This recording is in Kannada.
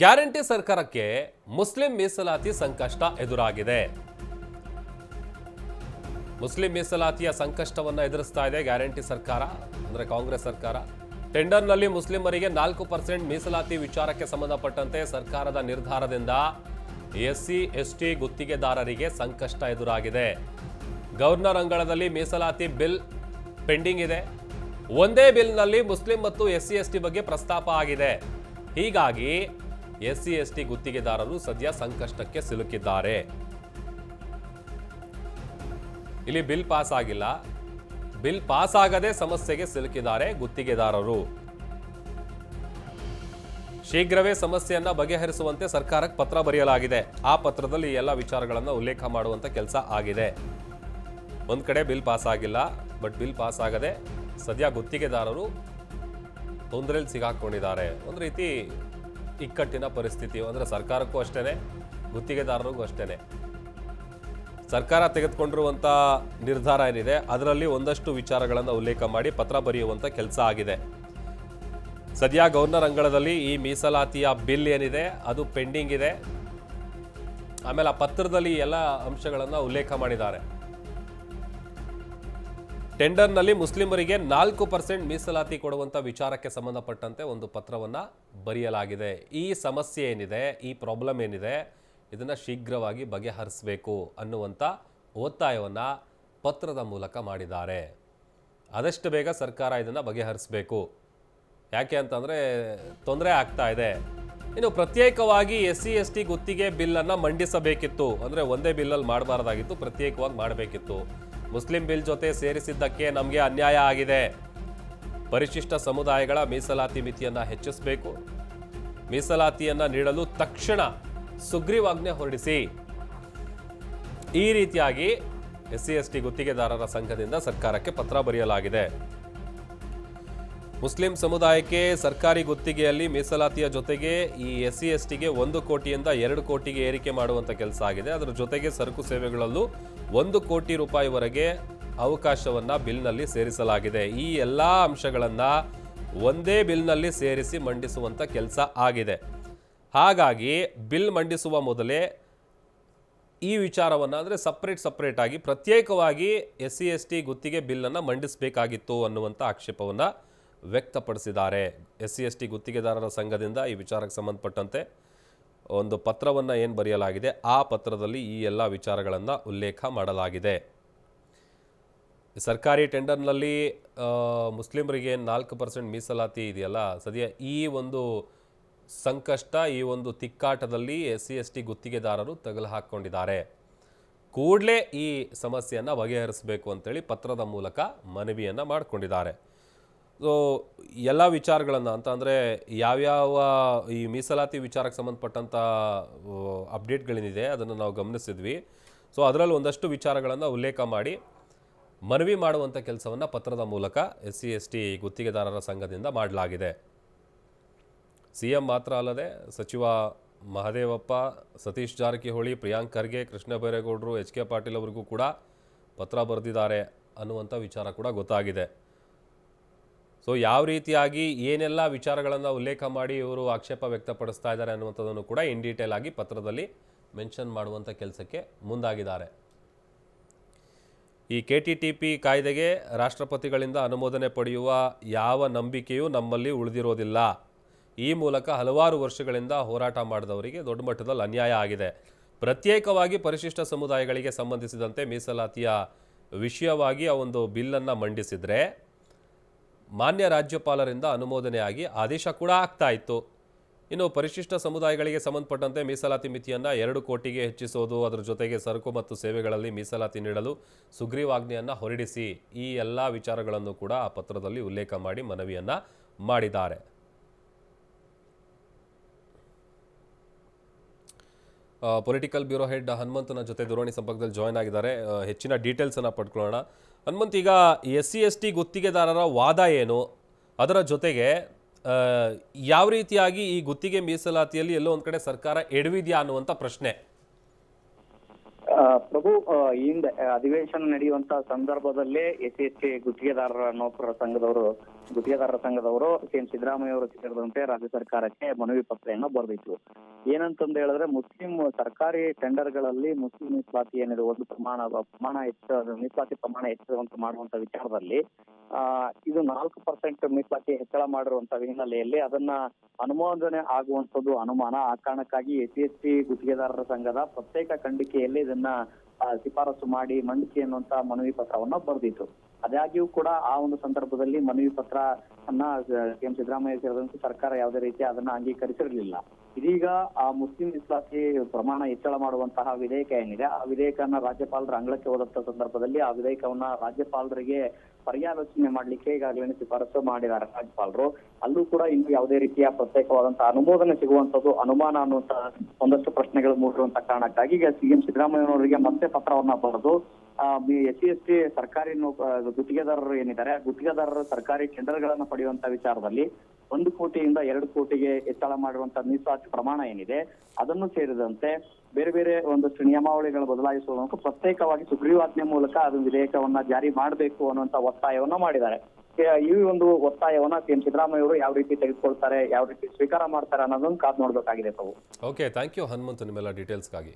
ಗ್ಯಾರಂಟಿ ಸರ್ಕಾರಕ್ಕೆ ಮುಸ್ಲಿಂ ಮೀಸಲಾತಿ ಸಂಕಷ್ಟ ಎದುರಾಗಿದೆ. ಮುಸ್ಲಿಂ ಮೀಸಲಾತಿಯ ಸಂಕಷ್ಟವನ್ನು ಎದುರಿಸ್ತಾ ಇದೆ ಗ್ಯಾರಂಟಿ ಸರ್ಕಾರ, ಅಂದ್ರೆ ಕಾಂಗ್ರೆಸ್ ಸರ್ಕಾರ. ಟೆಂಡರ್ನಲ್ಲಿ ಮುಸ್ಲಿಮರಿಗೆ ನಾಲ್ಕು ಪರ್ಸೆಂಟ್ ಮೀಸಲಾತಿ ವಿಚಾರಕ್ಕೆ ಸಂಬಂಧಪಟ್ಟಂತೆ ಸರ್ಕಾರದ ನಿರ್ಧಾರದಿಂದ ಎಸ್ಸಿ, ಎಸ್ಟಿ ಗುತ್ತಿಗೆದಾರರಿಗೆ ಸಂಕಷ್ಟ ಎದುರಾಗಿದೆ. ಗವರ್ನರ್ ಅಂಗಳದಲ್ಲಿ ಮೀಸಲಾತಿ ಬಿಲ್ ಪೆಂಡಿಂಗ್ ಇದೆ. ಒಂದೇ ಬಿಲ್ನಲ್ಲಿ ಮುಸ್ಲಿಂ ಮತ್ತು ಎಸ್ಸಿ, ಎಸ್ಟಿ ಬಗ್ಗೆ ಪ್ರಸ್ತಾಪ ಆಗಿದೆ. ಹೀಗಾಗಿ ಎಸ್ಸಿ, ಎಸ್ಟಿ ಗುತ್ತಿಗೆದಾರರು ಸದ್ಯ ಸಂಕಷ್ಟಕ್ಕೆ ಸಿಲುಕಿದ್ದಾರೆ. ಇಲ್ಲಿ ಬಿಲ್ ಪಾಸ್ ಆಗಿಲ್ಲ. ಬಿಲ್ ಪಾಸ್ ಆಗದೆ ಸಮಸ್ಯೆಗೆ ಸಿಲುಕಿದ್ದಾರೆ ಗುತ್ತಿಗೆದಾರರು. ಶೀಘ್ರವೇ ಸಮಸ್ಯೆಯನ್ನ ಬಗೆಹರಿಸುವಂತೆ ಸರ್ಕಾರಕ್ಕೆ ಪತ್ರ ಬರೆಯಲಾಗಿದೆ. ಆ ಪತ್ರದಲ್ಲಿ ಎಲ್ಲ ವಿಚಾರಗಳನ್ನು ಉಲ್ಲೇಖ ಮಾಡುವಂತ ಕೆಲಸ ಆಗಿದೆ. ಒಂದ್ ಕಡೆ ಬಿಲ್ ಪಾಸ್ ಆಗಿಲ್ಲ, ಬಟ್ ಬಿಲ್ ಪಾಸ್ ಆಗದೆ ಸದ್ಯ ಗುತ್ತಿಗೆದಾರರು ತೊಂದರೆಯಲ್ಲಿ ಸಿಗಾಕೊಂಡಿದ್ದಾರೆ. ಒಂದು ರೀತಿ ಇಕ್ಕಟ್ಟಿನ ಪರಿಸ್ಥಿತಿ ಅಂದರೆ ಸರ್ಕಾರಕ್ಕೂ ಅಷ್ಟೇ ಗುತ್ತಿಗೆದಾರರಿಗೂ ಅಷ್ಟೇ ಸರ್ಕಾರ ತೆಗೆದುಕೊಂಡಿರುವಂಥ ನಿರ್ಧಾರ ಏನಿದೆ, ಅದರಲ್ಲಿ ಒಂದಷ್ಟು ವಿಚಾರಗಳನ್ನು ಉಲ್ಲೇಖ ಮಾಡಿ ಪತ್ರ ಬರೆಯುವಂಥ ಕೆಲಸ ಆಗಿದೆ. ಸದ್ಯ ಗವರ್ನರ್ ಅಂಗಳದಲ್ಲಿ ಈ ಮೀಸಲಾತಿಯ ಬಿಲ್ ಏನಿದೆ, ಅದು ಪೆಂಡಿಂಗ್ ಇದೆ. ಆಮೇಲೆ ಆ ಪತ್ರದಲ್ಲಿ ಎಲ್ಲ ಅಂಶಗಳನ್ನು ಉಲ್ಲೇಖ ಮಾಡಿದ್ದಾರೆ. ಟೆಂಡರ್ನಲ್ಲಿ ಮುಸ್ಲಿಮರಿಗೆ ನಾಲ್ಕು ಪರ್ಸೆಂಟ್ ಮೀಸಲಾತಿ ಕೊಡುವಂಥ ವಿಚಾರಕ್ಕೆ ಸಂಬಂಧಪಟ್ಟಂತೆ ಒಂದು ಪತ್ರವನ್ನು ಬರೆಯಲಾಗಿದೆ. ಈ ಸಮಸ್ಯೆ ಏನಿದೆ? ಈ ಪ್ರಾಬ್ಲಮ್ ಏನಿದೆ? ಇದನ್ನು ಶೀಘ್ರವಾಗಿ ಬಗೆಹರಿಸಬೇಕು ಅನ್ನುವಂಥ ಒತ್ತಾಯವನ್ನು ಪತ್ರದ ಮೂಲಕ ಮಾಡಿದ್ದಾರೆ. ಆದಷ್ಟು ಬೇಗ ಸರ್ಕಾರ ಇದನ್ನು ಬಗೆಹರಿಸಬೇಕು. ಯಾಕೆ ಅಂತಂದರೆ ತೊಂದರೆ ಆಗ್ತಾ ಇದೆ. ಇನ್ನು ಪ್ರತ್ಯೇಕವಾಗಿ ಎಸ್ ಸಿ ಎಸ್ ಟಿ ಗುತ್ತಿಗೆ ಬಿಲ್ಲನ್ನು ಮಂಡಿಸಬೇಕಿತ್ತು. ಅಂದರೆ ಒಂದೇ ಬಿಲ್ಲಲ್ಲಿ ಮಾಡಬಾರ್ದಾಗಿತ್ತು, ಪ್ರತ್ಯೇಕವಾಗಿ ಮಾಡಬೇಕಿತ್ತು. ಮುಸ್ಲಿಂ ಬಿಲ್ ಜೊತೆ ಸೇರಿಸಿದ್ದಕ್ಕೆ ನಮಗೆ ಅನ್ಯಾಯ ಆಗಿದೆ. ಪರಿಶಿಷ್ಟ ಸಮುದಾಯಗಳ ಮೀಸಲಾತಿ ಮಿತಿಯನ್ನು ಹೆಚ್ಚಿಸಬೇಕು. ಮೀಸಲಾತಿಯನ್ನು ನೀಡಲು ತಕ್ಷಣ ಸುಗ್ರೀವಾಜ್ಞೆ ಹೊರಡಿಸಿ. ಈ ರೀತಿಯಾಗಿ ಎಸ್ ಸಿ ಎಸ್ ಟಿ ಗುತ್ತಿಗೆದಾರರ ಸಂಘದಿಂದ ಸರ್ಕಾರಕ್ಕೆ ಪತ್ರ ಬರೆಯಲಾಗಿದೆ. ಮುಸ್ಲಿಂ ಸಮುದಾಯಕ್ಕೆ ಸರ್ಕಾರಿ ಗುತ್ತಿಗೆಯಲ್ಲಿ ಮೀಸಲಾತಿಯ ಜೊತೆಗೆ ಈ ಎಸ್ ಸಿ ಎಸ್ ಟಿಗೆ ಒಂದು ಕೋಟಿಯಿಂದ ಎರಡು ಕೋಟಿಗೆ ಏರಿಕೆ ಮಾಡುವಂಥ ಕೆಲಸ ಆಗಿದೆ. ಅದರ ಜೊತೆಗೆ ಸರಕು ಸೇವೆಗಳಲ್ಲೂ ಒಂದು ಕೋಟಿ ರೂಪಾಯಿವರೆಗೆ ಅವಕಾಶವನ್ನು ಬಿಲ್ನಲ್ಲಿ ಸೇರಿಸಲಾಗಿದೆ. ಈ ಎಲ್ಲ ಅಂಶಗಳನ್ನು ಒಂದೇ ಬಿಲ್ನಲ್ಲಿ ಸೇರಿಸಿ ಮಂಡಿಸುವಂಥ ಕೆಲಸ ಆಗಿದೆ. ಹಾಗಾಗಿ ಬಿಲ್ ಮಂಡಿಸುವ ಮೊದಲೇ ಈ ವಿಚಾರವನ್ನು ಅಂದರೆ ಸಪ್ರೇಟ್ ಸಪ್ರೇಟಾಗಿ ಪ್ರತ್ಯೇಕವಾಗಿ ಎಸ್ ಸಿ ಎಸ್ ಟಿ ಗುತ್ತಿಗೆ ಬಿಲ್ಲನ್ನು ಮಂಡಿಸಬೇಕಾಗಿತ್ತು ಅನ್ನುವಂಥ ಆಕ್ಷೇಪವನ್ನು ವ್ಯಕ್ತಪಡಿಸಿದ್ದಾರೆ. ಎಸ್ ಸಿ ಎಸ್ ಟಿ ಗುತ್ತಿಗೆದಾರರ ಸಂಘದಿಂದ ಈ ವಿಚಾರಕ್ಕೆ ಸಂಬಂಧಪಟ್ಟಂತೆ ಒಂದು ಪತ್ರವನ್ನು ಏನು ಬರೆಯಲಾಗಿದೆ, ಆ ಪತ್ರದಲ್ಲಿ ಈ ಎಲ್ಲ ವಿಚಾರಗಳನ್ನು ಉಲ್ಲೇಖ ಮಾಡಲಾಗಿದೆ. ಸರ್ಕಾರಿ ಟೆಂಡರ್ನಲ್ಲಿ ಮುಸ್ಲಿಮರಿಗೆ ನಾಲ್ಕು ಪರ್ಸೆಂಟ್ ಮೀಸಲಾತಿ ಇದೆಯಲ್ಲ, ಸದ್ಯ ಈ ಒಂದು ಸಂಕಷ್ಟ, ಈ ಒಂದು ತಿಕ್ಕಾಟದಲ್ಲಿ ಎಸ್ ಸಿ ಎಸ್ ಟಿ ಗುತ್ತಿಗೆದಾರರು ತಗಲು ಹಾಕ್ಕೊಂಡಿದ್ದಾರೆ. ಕೂಡಲೇ ಈ ಸಮಸ್ಯೆಯನ್ನು ಬಗೆಹರಿಸಬೇಕು ಅಂತೇಳಿ ಪತ್ರದ ಮೂಲಕ ಮನವಿಯನ್ನು ಮಾಡಿಕೊಂಡಿದ್ದಾರೆ. ಸೊ ಎಲ್ಲ ವಿಚಾರಗಳನ್ನು ಅಂತ ಅಂದರೆ ಯಾವ್ಯಾವ ಈ ಮೀಸಲಾತಿ ವಿಚಾರಕ್ಕೆ ಸಂಬಂಧಪಟ್ಟಂಥ ಅಪ್ಡೇಟ್ಗಳೇನಿದೆ ಅದನ್ನು ನಾವು ಗಮನಿಸಿದ್ವಿ. ಸೊ ಅದರಲ್ಲಿ ಒಂದಷ್ಟು ವಿಚಾರಗಳನ್ನು ಉಲ್ಲೇಖ ಮಾಡಿ, ಮನವಿ ಮಾಡುವಂಥ ಕೆಲಸವನ್ನು ಪತ್ರದ ಮೂಲಕ ಎಸ್ ಸಿ, ಎಸ್ ಟಿ ಗುತ್ತಿಗೆದಾರರ ಸಂಘದಿಂದ ಮಾಡಲಾಗಿದೆ. ಸಿ ಎಂ ಮಾತ್ರ ಅಲ್ಲದೆ ಸಚಿವ ಮಹದೇವಪ್ಪ, ಸತೀಶ್ ಜಾರಕಿಹೊಳಿ, ಪ್ರಿಯಾಂಕ್ ಖರ್ಗೆ, ಕೃಷ್ಣ ಬೈರೇಗೌಡರು, ಎಚ್ ಕೆ ಪಾಟೀಲ್ ಅವರಿಗೂ ಕೂಡ ಪತ್ರ ಬರೆದಿದ್ದಾರೆ ಅನ್ನುವಂಥ ವಿಚಾರ ಕೂಡ ಗೊತ್ತಾಗಿದೆ. ಸೊ ಯಾವ ರೀತಿಯಾಗಿ ಏನೆಲ್ಲ ವಿಚಾರಗಳನ್ನು ಉಲ್ಲೇಖ ಮಾಡಿ ಇವರು ಆಕ್ಷೇಪ ವ್ಯಕ್ತಪಡಿಸ್ತಾ ಇದ್ದಾರೆ ಅನ್ನುವಂಥದ್ದನ್ನು ಕೂಡ ಇನ್ ಡೀಟೇಲ್ ಆಗಿ ಪತ್ರದಲ್ಲಿ ಮೆನ್ಷನ್ ಮಾಡುವಂಥ ಕೆಲಸಕ್ಕೆ ಮುಂದಾಗಿದ್ದಾರೆ. ಈ ಕೆ ಟಿ ಟಿ ಪಿ ಕಾಯ್ದೆಗೆ ರಾಷ್ಟ್ರಪತಿಗಳಿಂದ ಅನುಮೋದನೆ ಪಡೆಯುವ ಯಾವ ನಂಬಿಕೆಯೂ ನಮ್ಮಲ್ಲಿ ಉಳಿದಿರೋದಿಲ್ಲ. ಈ ಮೂಲಕ ಹಲವಾರು ವರ್ಷಗಳಿಂದ ಹೋರಾಟ ಮಾಡಿದವರಿಗೆ ದೊಡ್ಡ ಮಟ್ಟದಲ್ಲಿ ಅನ್ಯಾಯ ಆಗಿದೆ. ಪ್ರತ್ಯೇಕವಾಗಿ ಪರಿಶಿಷ್ಟ ಸಮುದಾಯಗಳಿಗೆ ಸಂಬಂಧಿಸಿದಂತೆ ಮೀಸಲಾತಿಯ ವಿಷಯವಾಗಿ ಆ ಒಂದು ಬಿಲ್ಲನ್ನು ಮಂಡಿಸಿದರೆ ಮಾನ್ಯ ರಾಜ್ಯಪಾಲರಿಂದ ಅನುಮೋದನೆಯಾಗಿ ಆದೇಶ ಕೂಡ ಆಗ್ತಾ ಇತ್ತು. ಇನ್ನು ಪರಿಶಿಷ್ಟ ಸಮುದಾಯಗಳಿಗೆ ಸಂಬಂಧಪಟ್ಟಂತೆ ಮೀಸಲಾತಿ ಮಿತಿಯನ್ನು ಎರಡು ಕೋಟಿಗೆ ಹೆಚ್ಚಿಸೋದು, ಅದರ ಜೊತೆಗೆ ಸರಕು ಮತ್ತು ಸೇವೆಗಳಲ್ಲಿ ಮೀಸಲಾತಿ ನೀಡಲು ಸುಗ್ರೀವಾಜ್ಞೆಯನ್ನು ಹೊರಡಿಸಿ ಈ ಎಲ್ಲ ವಿಚಾರಗಳನ್ನು ಕೂಡ ಆ ಪತ್ರದಲ್ಲಿ ಉಲ್ಲೇಖ ಮಾಡಿ ಮನವಿಯನ್ನು ಮಾಡಿದ್ದಾರೆ. ಪೊಲಿಟಿಕಲ್ ಬ್ಯೂರೋ ಹೆಡ್ ಹನುಮಂತನ ಜೊತೆ ದೂರವಾಣಿ ಸಂಪರ್ಕದಲ್ಲಿ ಜಾಯ್ನ್ ಆಗಿದ್ದಾರೆ. ಹೆಚ್ಚಿನ ಡೀಟೇಲ್ಸನ್ನು ಪಡ್ಕೊಳ್ಳೋಣ. ಹನುಮಂತ್, ಈಗ ಎಸ್ ಸಿ ಎಸ್ ಟಿ ಗುತ್ತಿಗೆದಾರರ ವಾದ ಏನು? ಅದರ ಜೊತೆಗೆ ಯಾವ ರೀತಿಯಾಗಿ ಈ ಗುತ್ತಿಗೆ ಮೀಸಲಾತಿಯಲ್ಲಿ ಎಲ್ಲೋ ಒಂದು ಕಡೆ ಸರ್ಕಾರ ಎಡವಿದೆಯಾ ಅನ್ನುವಂಥ ಪ್ರಶ್ನೆ. ಪ್ರಭು ಈ ಹಿಂದೆ ಅಧಿವೇಶನ ನಡೆಯುವಂತ ಸಂದರ್ಭದಲ್ಲೇ ಎಸ್ ಎಸ್ ಟಿ ಗುತ್ತಿಗೆದಾರರ ನೌಕರರ ಸಂಘದವರು, ಗುತ್ತಿಗೆದಾರರ ಸಂಘದವರು ಸಿಎಂ ಸಿದ್ದರಾಮಯ್ಯ ಅವರು ಸೇರಿದಂತೆ ರಾಜ್ಯ ಸರ್ಕಾರಕ್ಕೆ ಮನವಿ ಪತ್ರೆಯನ್ನು ಬರೆದಿತ್ತು ಏನಂತಂದು ಹೇಳಿದ್ರೆ ಮುಸ್ಲಿಂ ಸರ್ಕಾರಿ ಟೆಂಡರ್ಗಳಲ್ಲಿ ಮುಸ್ಲಿಂ ಮೀಸಲಾತಿ ಏನಿದೆ, ಒಂದು ಪ್ರಮಾಣ ಪ್ರಮಾಣ ಹೆಚ್ಚು ಮೀಸಲಾತಿ ಪ್ರಮಾಣ ಹೆಚ್ಚುವಂತ ಮಾಡುವಂತ ವಿಚಾರದಲ್ಲಿ, ಆ, ಇದು ನಾಲ್ಕು ಪರ್ಸೆಂಟ್ ಮೀಸಲಾತಿ ಹೆಚ್ಚಳ ಮಾಡಿರುವಂತ ಹಿನ್ನೆಲೆಯಲ್ಲಿ ಅದನ್ನ ಅನುಮೋದನೆ ಆಗುವಂತದ್ದು ಅನುಮಾನ. ಆ ಕಾರಣಕ್ಕಾಗಿ ಎಸ್ ಸಿ ಗುತ್ತಿಗೆದಾರರ ಸಂಘದ ಪ್ರತ್ಯೇಕ ಖಂಡಿಕೆಯಲ್ಲಿ ಇದನ್ನ ಆ, ಶಿಫಾರಸು ಮಾಡಿ ಮಂಡಿಸಿ ಅನ್ನುವಂತ ಮನವಿ ಪತ್ರವನ್ನ ಬರೆದಿತ್ತು. ಆದಾಗ್ಯೂ ಕೂಡ ಆ ಒಂದು ಸಂದರ್ಭದಲ್ಲಿ ಮನವಿ ಪತ್ರ ಅನ್ನ ಸಿಎಂ ಸಿದ್ದರಾಮಯ್ಯ ಸೇರಿದಂತೆ ಸರ್ಕಾರ ಯಾವುದೇ ರೀತಿ ಅದನ್ನ ಅಂಗೀಕರಿಸಿರಲಿಲ್ಲ. ಇದೀಗ ಆ ಮುಸ್ಲಿಂ ಮೀಸಲಾತಿ ಪ್ರಮಾಣ ಹೆಚ್ಚಳ ಮಾಡುವಂತಹ ವಿಧೇಯಕ ಏನಿದೆ ಆ ವಿಧೇಯಕನ ರಾಜ್ಯಪಾಲರ ಅಂಗಳಕ್ಕೆ ಹೋದಂತ ಸಂದರ್ಭದಲ್ಲಿ ಆ ವಿಧೇಯಕವನ್ನ ರಾಜ್ಯಪಾಲರಿಗೆ ಪರ್ಯಾಲೋಚನೆ ಮಾಡ್ಲಿಕ್ಕೆ ಈಗಾಗಲೇ ಶಿಫಾರಸು ಮಾಡಿದ್ದಾರೆ ರಾಜ್ಯಪಾಲರು. ಅಲ್ಲೂ ಕೂಡ ಇನ್ನು ಯಾವುದೇ ರೀತಿಯ ಪ್ರತ್ಯೇಕವಾದಂತಹ ಅನುಮೋದನೆ ಸಿಗುವಂತದ್ದು ಅನುಮಾನ ಅನ್ನುವಂತ ಒಂದಷ್ಟು ಪ್ರಶ್ನೆಗಳು ಮೂಡಿರುವಂತ ಕಾರಣಕ್ಕಾಗಿ ಈಗ ಸಿಎಂ ಸಿದ್ದರಾಮಯ್ಯನವರಿಗೆ ಮತ್ತೆ ಪತ್ರವನ್ನ ಬರೆದು ಎಸ್ ಸಿ ಎಸ್ ಟಿ ಸರ್ಕಾರಿ ಗುತ್ತಿಗೆದಾರರು ಏನಿದ್ದಾರೆ ಗುತ್ತಿಗೆದಾರರು ಸರ್ಕಾರಿ ಟೆಂಡರ್ಗಳನ್ನ ಪಡೆಯುವಂತ ವಿಚಾರದಲ್ಲಿ ಒಂದು ಕೋಟಿಯಿಂದ ಎರಡು ಕೋಟಿಗೆ ಹೆಚ್ಚಳ ಮಾಡುವಂತ ಮೀಸಲಾತಿ ಪ್ರಮಾಣ ಏನಿದೆ, ಅದನ್ನು ಸೇರಿದಂತೆ ಬೇರೆ ಬೇರೆ ಒಂದಷ್ಟು ನಿಯಮಾವಳಿಗಳ ಬದಲಾಯಿಸುವ ಮೂಲಕ ಪ್ರತ್ಯೇಕವಾಗಿ ಸುಗ್ರೀವಾಜ್ಞೆ ಮೂಲಕ ಅದು ವಿಧೇಯಕವನ್ನ ಜಾರಿ ಮಾಡಬೇಕು ಅನ್ನುವಂತ ಒತ್ತಾಯವನ್ನ ಮಾಡಿದ್ದಾರೆ. ಈ ಒಂದು ಒತ್ತಾಯವನ್ನ ಸಿಎಂ ಸಿದ್ದರಾಮಯ್ಯ ಅವರು ಯಾವ ರೀತಿ ತೆಗೆದುಕೊಳ್ತಾರೆ, ಯಾವ ರೀತಿ ಸ್ವೀಕಾರ ಮಾಡ್ತಾರೆ ಅನ್ನೋದನ್ನ ಕಾದ್ ನೋಡ್ಬೇಕಾಗಿದೆ ತಾವು. ಓಕೆ ಥ್ಯಾಂಕ್ ಯು ಹನುಮಂತ್, ನಿಮ್ಮೆಲ್ಲ ಡೀಟೇಲ್ಸ್ಗಾಗಿ